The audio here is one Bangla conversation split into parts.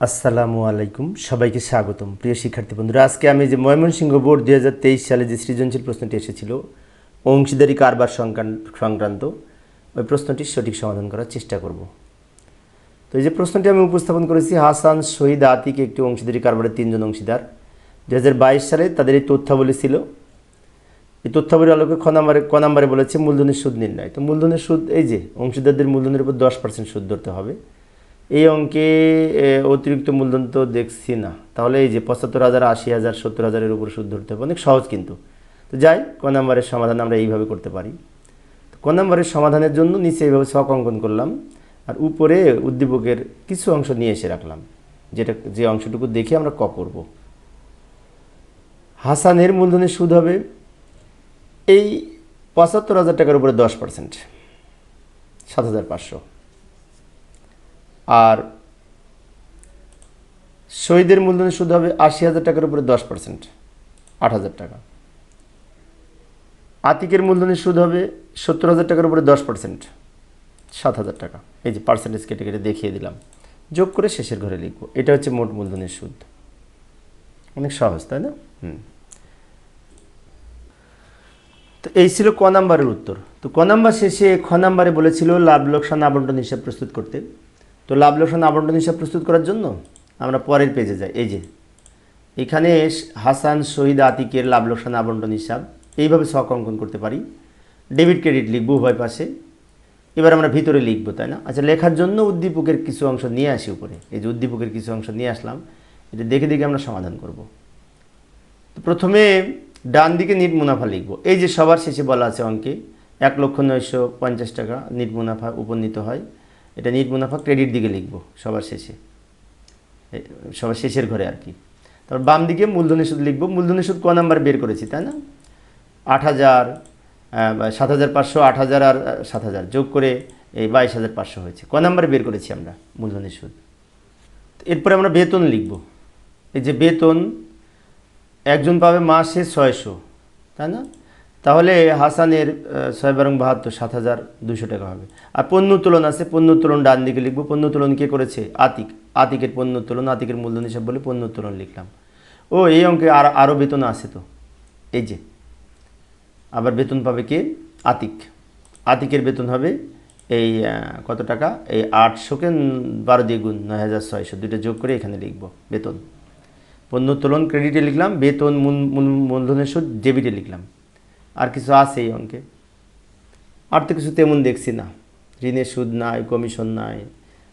আসসালামু আলাইকুম, সবাইকে স্বাগতম। প্রিয় শিক্ষার্থী বন্ধুরা, আজকে আমি যে ময়মনসিংহ বোর্ড দু হাজার তেইশ সালে যে সৃজনশীল প্রশ্নটি এসেছিল, অংশীদারি কারবার সংক্রান- সংক্রান্ত, ওই প্রশ্নটির সঠিক সমাধান করার চেষ্টা করব। তো এই যে প্রশ্নটি আমি উপস্থাপন করেছি, হাসান শহীদ আতিক একটি অংশীদারি কারবারের তিনজন অংশীদার। দু হাজার বাইশ সালে তাদের এই তথ্যাবলী ছিল। এই তথ্যাবলীর আলোকে খ নাম্বারে, ক নাম্বারে বলেছে, মূলধনের সুদ নির্ণয়। তো মূলধনের সুদ, এই যে অংশীদারদের মূলধনের উপর দশ পার্সেন্ট সুদ ধরতে হবে। এই অঙ্কে অতিরিক্ত মূলধন তো দেখছি না। তাহলে এই যে পঁচাত্তর হাজার, আশি হাজার, সত্তর হাজারের উপর সুদ ধরতে হবে। অনেক সহজ কিন্তু। তো যাই, ক নাম্বারের সমাধান আমরা এইভাবে করতে পারি। তো ক নাম্বারের সমাধানের জন্য নিচে এইভাবে ছক অঙ্কন করলাম। আর উপরে উদ্দীপকের কিছু অংশ নিয়ে এসে রাখলাম। যেটা, যে অংশটুকু দেখে আমরা ক করব। হাসানের মূলধনের সুদ হবে এই পঁচাত্তর হাজার টাকার উপরে দশ পার্সেন্ট, সাত হাজার পাঁচশো। আর শহীদের মূলধনের সুদ হবে আশি হাজার টাকার উপরে দশ পার্সেন্ট, আট হাজার টাকা। আতিকের মূলধনের সুদ হবে সত্তর হাজার টাকার উপরে দশ পার্সেন্ট, সাত হাজার টাকা। এই যে পার্সেন্টেজ কেটে কেটে দেখিয়ে দিলাম। যোগ করে শেষের ঘরে লিখব। এটা হচ্ছে মোট মূলধনের সুদ। অনেক সহজ, তাই না? হুম। তো এই ছিল ক নাম্বারের উত্তর। তো ক নাম্বার শেষে খ নাম্বারে বলেছিল, লাভ, লোকসান আবন্টন হিসাব প্রস্তুত করতে। তো লাভ লোকসান আবন্টন হিসাব প্রস্তুত করার জন্য? আমরা পরের পেজে যাই। এই যে, এখানে হাসান, শহীদ, আতিকের লাভ লোকসান আবন্টন হিসাব এইভাবে ছক অঙ্কন করতে পারি। ডেবিট ক্রেডিট লিখব উভয় পাশে। এবার আমরা ভিতরে লিখব, তাই না? আচ্ছা লেখার জন্য উদ্দীপকের কিছু অংশ নিয়ে আসি উপরে। এই যে উদ্দীপকের কিছু অংশ নিয়ে আসলাম, এটা দেখে দেখে আমরা সমাধান করব। তো প্রথমে ডান দিকে নিট মুনাফা লিখব। এই যে সবার শেষে বলা আছে অঙ্কে, এক লক্ষ নয়শো পঞ্চাশ টাকা নিট মুনাফা উপনীত হয়। এটা নিট মুনাফা ক্রেডিট দিকে লিখব, সবার শেষে। সবার শেষের ঘরে আর কি। তারপর বাম দিকে মূলধনের সুদ লিখব। মূলধনের সুদ ক নাম্বার বের করেছি, তাই না? আট হাজার সাত হাজার পাঁচশো, আট হাজার আর সাত হাজার যোগ করে এই বাইশ হাজার পাঁচশো হয়েছে। ক নাম্বারে বের করেছি আমরা মূলধনের সুদ। এরপরে আমরা বেতন লিখব। এই যে বেতন একজন পাবে মাসে ছয়শো, তাই না? তাহলে হাসানের ছয় বারং বাহাত্তর সাত হাজার দুশো টাকা হবে। আর পণ্য উত্তোলন আছে পণ্য উত্তোলন ডান দিকে লিখব। পণ্য উত্তোলন কে করেছে? আতিক। আতিকের পণ্য উত্তোলন আতিকের মূলধন হিসাব বলে পণ্য উত্তোলন লিখলাম। ও, এই অঙ্কে আর আরও বেতন আছে তো। এই যে, আবার বেতন পাবে কে? আতিক। আতিকের বেতন হবে এই কত টাকা? এই আটশোকে বারো দিয়ে গুণ নয় হাজার ছয়শো। দুইটা যোগ করে এখানে লিখব বেতন। পণ্য উত্তোলন ক্রেডিটে লিখলাম, বেতন মূল- মূল- মূলধনের সুদ ডেবিটে লিখলাম। আর কিছু আছে এই অঙ্কে। আর তো কিছু তেমন দেখছি না। ঋণের সুদ নাই কমিশন নাই।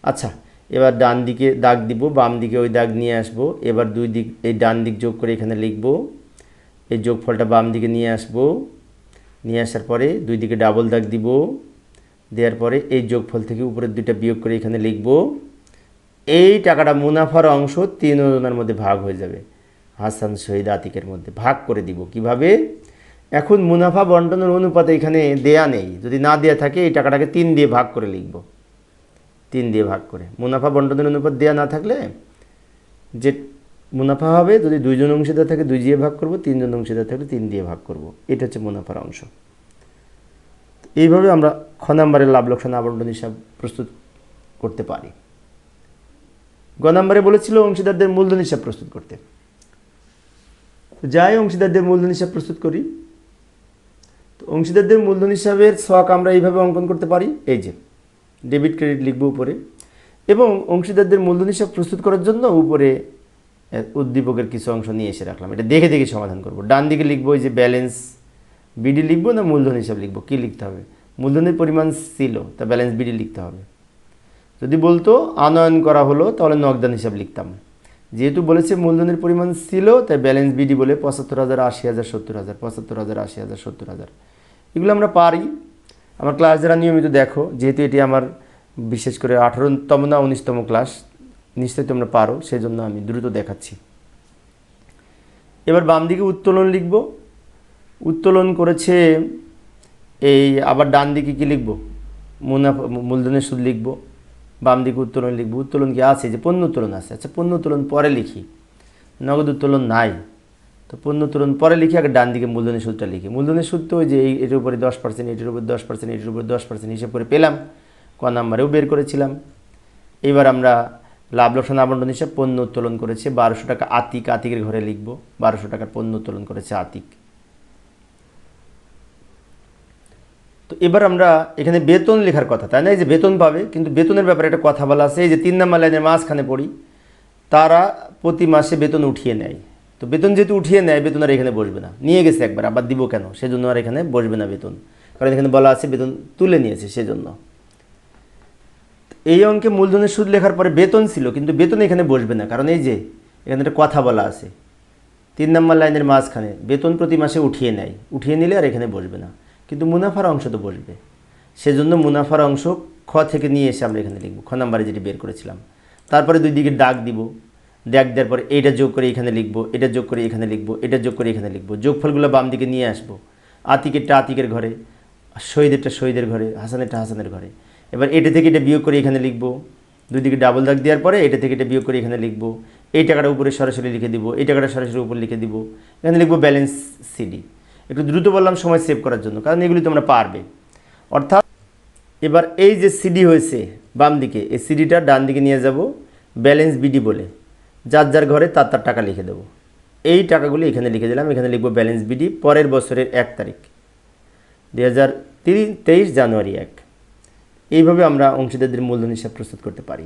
আচ্ছা এবার ডান দিকে দাগ দিব, বাম দিকে ওই দাগ নিয়ে আসব। এবার দুই দিক, এই ডান দিক যোগ করে এখানে লিখব। এই যোগফলটা বাম দিকে নিয়ে আসব। নিয়ে আসার পরে দুই দিকে ডাবল দাগ দিব। দেওয়ার পরে এই যোগফল থেকে উপরের দুইটা বিয়োগ করে এখানে লিখব। এই টাকাটা মুনাফার অংশ তিনজনের মধ্যে ভাগ হয়ে যাবে। হাসান শহীদ আতিকের মধ্যে ভাগ করে দিব। কীভাবে? এখন মুনাফা বন্টনের অনুপাতে এখানে দেয়া নেই। যদি না দেয়া থাকে, এই টাকাটাকে তিন দিয়ে ভাগ করে লিখব। তিন দিয়ে ভাগ করে। মুনাফা বন্টনের অনুপাত দেয়া না থাকলে যে মুনাফা হবে, যদি দুইজন অংশীদার থাকে, দুই দিয়ে ভাগ করব, তিনজন অংশীদার থাকলে তিন দিয়ে ভাগ করব। এটা হচ্ছে মুনাফার অংশ। এইভাবে আমরা খ নাম্বারের লাভ, লোকসান, আবন্টন হিসাব প্রস্তুত করতে পারি। গ নম্বরে বলেছিল অংশীদারদের মূলধন হিসাব প্রস্তুত করতে। যাই অংশীদারদের মূলধন হিসাব প্রস্তুত করি তো অংশীদারদের মূলধন হিসাবের শখ আমরা এইভাবে অঙ্কন করতে পারি। এই যে ডেবিট ক্রেডিট লিখব উপরে এবং অংশীদারদের মূলধন হিসাব প্রস্তুত করার জন্য উপরে উদ্দীপকের কিছু অংশ নিয়ে এসে রাখলাম। এটা দেখে দেখে সমাধান করব। ডান দিকে লিখব যে ব্যালেন্স বিডি লিখব না মূলধন হিসাব লিখব? কী লিখতে হবে? মূলধনের পরিমাণ ছিল, তা ব্যালেন্স বিডি লিখতে হবে। যদি বলতো আনয়ন করা হলো, তাহলে নগদান হিসাব লিখতাম। যেহেতু বলেছে মূলধনের পরিমাণ ছিল, তাই ব্যালেন্স বিডি বলে পঁচাত্তর হাজার আশি হাজার সত্তর হাজার, পঁচাত্তর হাজার আশি হাজার সত্তর হাজার। এগুলো আমরা পারি। আমার ক্লাস যারা নিয়মিত দেখো, যেহেতু এটি আমার বিশেষ করে আঠারোতম না উনিশতম ক্লাস নিশ্চয়ই তোমরা পারো সেই জন্য আমি দ্রুত দেখাচ্ছি। এবার বাম দিকে উত্তোলন লিখব। উত্তোলন করেছে এই আবার ডান দিকে কি লিখব? মুনাফা, মূলধনের সুদ লিখব। বাম দিকে উত্তোলন লিখব। উত্তোলন কি আছে? যে পণ্য উত্তোলন আছে। আচ্ছা পণ্য উত্তোলন পরে লিখি। নগদ উত্তোলন নাই। তো পণ্য উত্তোলন পরে লিখি আগে ডান দিকে মূলধনের সুদটা লিখি। মূলধনের সুদ তো ওই যে এটার উপরে দশ পার্সেন্ট এটার উপরে দশ পার্সেন্ট এটার উপরে দশ পার্সেন্ট হিসেব করে পেলাম। ক নাম্বারেও বের করেছিলাম। এবার আমরা লাভ, লোকসান, আবন্টন হিসাব পণ্য উত্তোলন করেছে। বারোশো টাকা আতিক, আতিকের ঘরে লিখব। বারোশো টাকার পণ্য উত্তোলন করেছে আতিক। তো এবার আমরা এখানে বেতন লেখার কথা, তাই না? এই যে বেতন পাবে, কিন্তু বেতনের ব্যাপারে একটা কথা বলা আছে। এই যে তিন নাম্বার লাইনের মাঝখানে পড়ি, তারা প্রতি মাসে বেতন উঠিয়ে নেয়। তো বেতন যেহেতু উঠিয়ে নেয়, বেতন আর এখানে বসবে না। নিয়ে গেছে একবার, আবার দিব কেন? সেজন্য আর এখানে বসবে না বেতন। কারণ এখানে বলা আছে বেতন তুলে নিয়েছে সেজন্য। এই অঙ্কে মূলধনের সুদ লেখার পরে বেতন ছিল, কিন্তু বেতন এখানে বসবে না। কারণ এই যে, এখানে একটা কথা বলা আছে। তিন নম্বর লাইনের মাঝখানে, বেতন প্রতি মাসে উঠিয়ে নেয়। উঠিয়ে নিলে আর এখানে বসবে না। কিন্তু মুনাফার অংশ তো বসবে। সেজন্য মুনাফার অংশ খ থেকে নিয়ে এসে আমরা এখানে লিখব। খ নাম্বারে যেটি বের করেছিলাম। তারপরে দুই দিকে ডাক দিব। ডাক দেওয়ার পরে এইটা যোগ করে এখানে লিখব, এটা যোগ করে এখানে লিখব, এটা যোগ করে এখানে লিখব, যোগফলগুলো বাম দিকে নিয়ে আসব আতিকেরটা আতিকের ঘরে শহীদেরটা শহীদের ঘরে হাসানেরটা হাসানের ঘরে। এবার এটা থেকে এটা বিয়োগ করে এখানে লিখব, দুই দিকে ডাবল দাগ দেওয়ার পরে এটা থেকে এটা বিয়োগ করে এখানে লিখব, এই টাকাটা উপরে সরাসরি লিখে দিব, এই টাকাটা সরাসরি উপর লিখে দিব, এখানে লিখব ব্যালেন্স সিডি একটু দ্রুত বললাম, সময় সেভ করার জন্য, কারণ এগুলি তোমরা পারবে। অর্থাৎ এবার এই যে সিডি হয়েছে বাম দিকে, এই সিডিটা ডান দিকে নিয়ে যাব ব্যালেন্স বিডি বলে। যার যার ঘরে তার তার টাকা লিখে দেবো। এই টাকাগুলি এখানে লিখে দিলাম। এখানে লিখব ব্যালেন্স বিডি পরের বছরের এক তারিখ, দুই হাজার তেইশ জানুয়ারি এক। এইভাবে আমরা অংশীদারদের মূলধন হিসাব প্রস্তুত করতে পারি।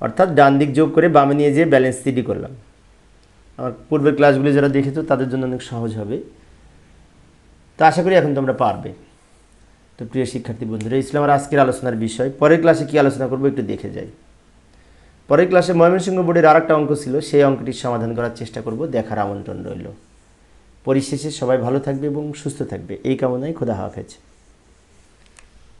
অর্থাৎ ডান দিক যোগ করে বামে নিয়ে যেয়ে ব্যালেন্স সিডি করলাম। আমার পূর্বের ক্লাসগুলি যারা দেখেছ, তাদের জন্য অনেক সহজ হবে। তো আশা করি এখন তোমরা পারবে। তো প্রিয় শিক্ষার্থী বন্ধুরা ইসলাম আমার আজকের আলোচনার বিষয়। পরের ক্লাসে কি আলোচনা করব একটু দেখে যাই। পরের ক্লাসে ময়মনসিংহ বোর্ডের আর একটা অঙ্ক ছিল, সেই অঙ্কটির সমাধান করার চেষ্টা করব, দেখার আমন্ত্রণ রইল। পরিশেষে সবাই ভালো থাকবে এবং সুস্থ থাকবে। এই কামনায় খোদা হাফেজ।